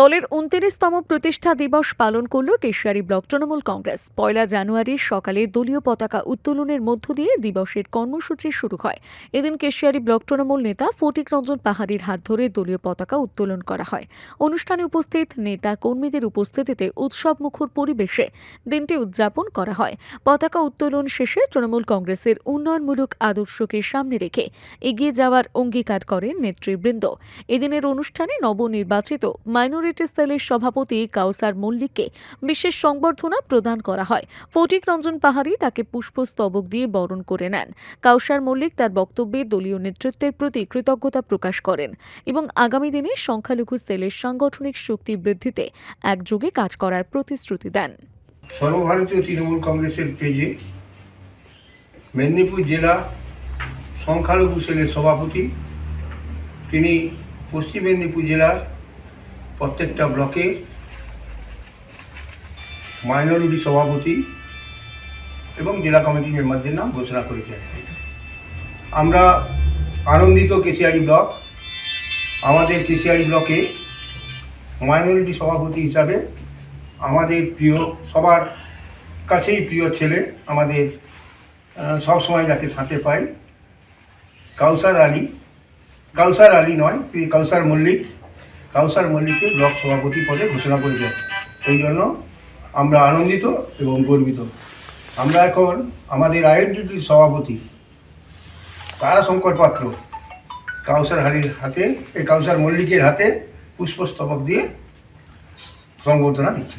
দলের উনত্রিশতম প্রতিষ্ঠা দিবস পালন করল কেশিয়ারি ব্লক তৃণমূল কংগ্রেস। পয়লা জানুয়ারির সকালে দলীয় পতাকা উত্তোলনের মধ্য দিয়ে দিবসের কর্মসূচি শুরু হয়। এদিন কেশিয়ারি ব্লক তৃণমূল নেতা ফটিক রঞ্জন পাহাড়ির হাত ধরে দলীয় পতাকা উত্তোলন করা হয়। অনুষ্ঠানে উপস্থিত নেতা কর্মীদের উপস্থিতিতে উৎসব মুখর পরিবেশে দিনটি উদযাপন করা হয়। পতাকা উত্তোলন শেষে তৃণমূল কংগ্রেসের উন্নয়নমূলক আদর্শকে সামনে রেখে এগিয়ে যাওয়ার অঙ্গীকার করেন নেতৃবৃন্দ। এদিনের অনুষ্ঠানে নবনির্বাচিত মাইনরিটি সেলের সভাপতি কাউসার মল্লিককে বিশেষ সংবর্ধনা প্রদান করা হয়। ফটিক রঞ্জন পাহাড়ি তাকে পুষ্পস্তবক দিয়ে বরণ করে নেন। কাউসার মল্লিক তার বক্তব্যে দলীয় নেতৃত্বের প্রতি কৃতজ্ঞতা প্রকাশ করেন এবং আগামী দিনে সংখ্যালঘু সেলের সাংগঠনিক শক্তি বৃদ্ধিতে একযোগে কাজ করার প্রতিশ্রুতি দেন। সর্বভারতীয় তৃণমূল কংগ্রেসের পেজে মেদিনীপুর জেলা সংখ্যালঘু সেলের সভাপতি, তিনি পশ্চিম মেদিনীপুর জেলার প্রত্যেকটা ব্লকে মাইনরিটি সভাপতি এবং জেলা কমিটির মেম্বারদের নাম ঘোষণা করেছেন। আমরা আনন্দিত কেশিয়ারি ব্লক। আমাদের কেশিয়ারি ব্লকে মাইনরিটি সভাপতি হিসাবে আমাদের প্রিয়, সবার কাছেই প্রিয় ছেলে আমাদের সবসময় সব সময় যাকে সাথে পাই। কাউসার আলী। কাউসার আলী নয় কাউসার মল্লিক। কাউসার মল্লিককে ব্লক সভাপতি পদে ঘোষণা করেছেন। এই জন্য আমরা আনন্দিত এবং গর্বিত। আমরা এখন আমাদের আইএনটিটির সভাপতি তারা শঙ্কর পাত্র, কাউসার হারির হাতে, এই কাউসার মল্লিকের হাতে পুষ্পস্তবক দিয়ে সংবর্ধনা দিচ্ছে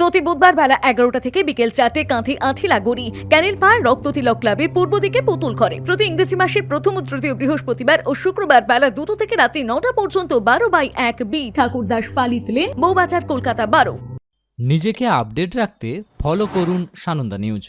প্রতি বুধবার বেলা এগারোটা থেকে বিকেল চারটে কাঁথি আঠিলা গড়ি ক্যানেল পাড় রক্ততিলক ক্লাবে পূর্ব দিকে পুতুল করে প্রতি ইংরেজি মাসের প্রথম ও তৃতীয় বৃহস্পতিবার ও শুক্রবার বেলা দুটো থেকে রাত্রি নটা পর্যন্ত বারো বাই এক বি ঠাকুরদাস পালিত লেন বৌবাজার কলকাতা বারো। নিজেকে আপডেট রাখতে ফলো করুন সানন্দা নিউজ